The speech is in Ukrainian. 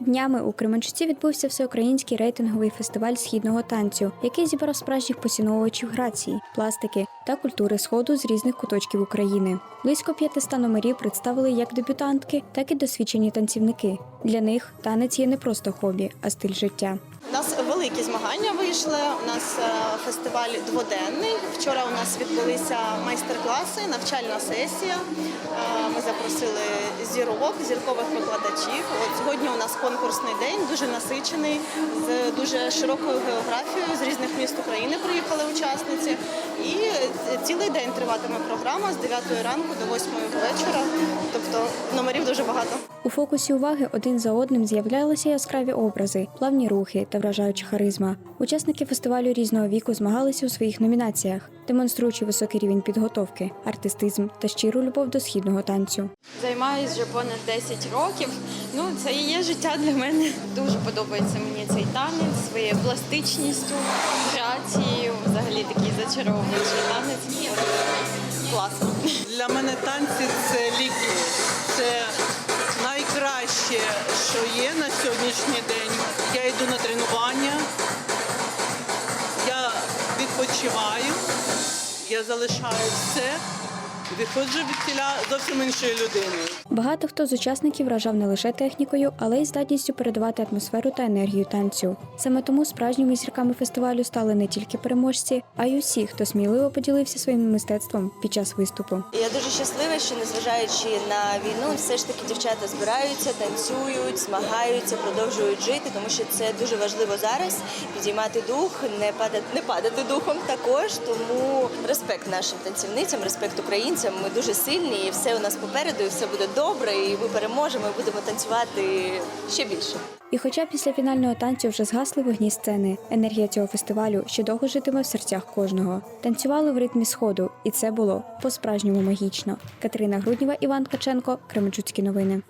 Днями у Кременчуці відбувся всеукраїнський рейтинговий фестиваль східного танцю, який зібрав справжніх поціновувачів грації, пластики та культури сходу з різних куточків України. Близько 500 номерів представили як дебютантки, так і досвідчені танцівники. Для них танець є не просто хобі, а стиль життя. У нас великі змагання вийшли. У нас е, фестиваль дводенний. Вчора у нас відбулися майстер-класи, навчальна сесія. Е, Ми запросили зірок, зіркових викладачів. От сьогодні у нас конкурсний день, дуже насичений, з дуже широкою географією. З різних міст України приїхали учасниці. І е, цілий день триватиме програма з 9 ранку до 8 вечора. Тобто номерів дуже багато. У фокусі уваги один за одним з'являлися яскраві образи, плавні рухи та вражаюча харизма. Учасники фестивалю різного віку змагалися у своїх номінаціях, демонструючи високий рівень підготовки, артистизм та щиру любов до східного танцю. Займаюсь вже понад 10 років. Ну, це і є життя для мене. Дуже подобається мені цей танець своєю пластичністю, грацією, зачаровуючий танець. Класно. Для мене танці це ліки. Це найкраще, що є на сьогоднішній день. Я йду на тренування, я відпочиваю, я залишаю все, виходжу від тіля зовсім іншою людиною. Багато хто з учасників вражав не лише технікою, але й здатністю передавати атмосферу та енергію танцю. Саме тому справжніми зірками фестивалю стали не тільки переможці, а й усі, хто сміливо поділився своїм мистецтвом під час виступу. Я дуже щаслива, що незважаючи на війну, все ж таки дівчата збираються, танцюють, змагаються, продовжують жити, тому що це дуже важливо зараз підіймати дух, не падати, не падати духом також. Тому респект нашим танцівницям, респект українцям. Ми дуже сильні, і все у нас попереду, і все буде добре. І ми переможемо, і будемо танцювати ще більше. І хоча після фінального танцю вже згасли вогні сцени, енергія цього фестивалю ще довго житиме в серцях кожного. Танцювали в ритмі сходу, і це було по-справжньому магічно. Катерина Грудніва, Іван Каченко, Кременчуцькі новини.